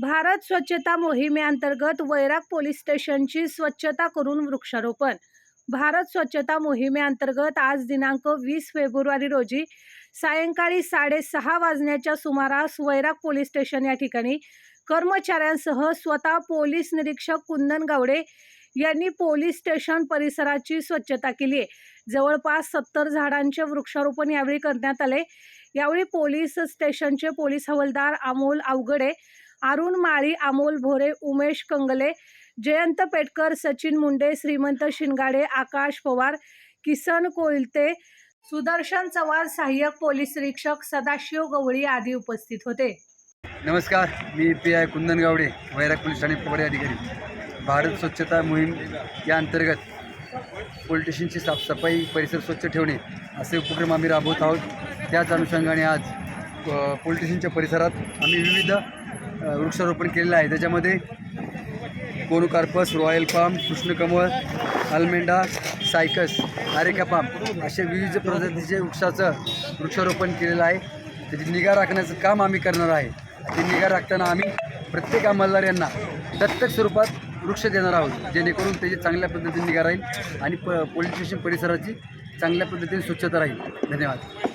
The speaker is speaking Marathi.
भारत स्वच्छता मोहिमेअंतर्गत वैराग पोलीस स्टेशनची स्वच्छता करून वृक्षारोपण. भारत स्वच्छता मोहिमेअंतर्गत आज दिनांक वीस फेब्रुवारी रोजी सायंकाळी साडेसहा वाजण्याच्या सुमारास वैराग पोलीस स्टेशन या ठिकाणी कर्मचाऱ्यांसह स्वतः पोलीस निरीक्षक कुंदन गावडे यांनी पोलीस स्टेशन परिसराची स्वच्छता केली आहे. जवळपास सत्तर झाडांचे वृक्षारोपण यावेळी करण्यात आले. यावेळी पोलीस स्टेशनचे पोलीस हवालदार अमोल अवगडे अरुण माळी अमोल भोरे उमेश कंगले जयंत पेटकर सचिन मुंडे श्रीमंत शिंगाडे आकाश पवार किसन कोलते सुदर्शन चव्हाण सहाय्यक पोलीस निरीक्षक सदाशिव गवळी आदी उपस्थित होते. नमस्कार मी P I Kundan Gawade Vairag police Thane Pagade अधिकारी. भारत स्वच्छता मोहीम या अंतर्गत पोलिटिशनची साफसफाई परिसर स्वच्छ ठेवणे असे उपक्रम आम्ही राबवत आहोत. त्याच अनुषंगाने आज अ, परिसरात आम्ही विविध वृक्षारोपण केलेलं आहे. त्याच्यामध्ये कोनुकार्पस रॉयल पाम कृष्णकमळ अल्मेंडा सायकस आरेका पाम असे विविध प्रजातीचे वृक्षाचं वृक्षारोपण केलेलं आहे. त्याची निगा राखण्याचं काम आम्ही करणार आहे. ती निगा राखताना आम्ही प्रत्येक अंमलदार यांना दत्तक स्वरूपात वृक्ष देणार आहोत. जेणेकरून त्याची चांगल्या पद्धतीने निगा राहील आणि प पोलीस स्टेशन परिसराची चांगल्या पद्धतीने स्वच्छता राहील. धन्यवाद.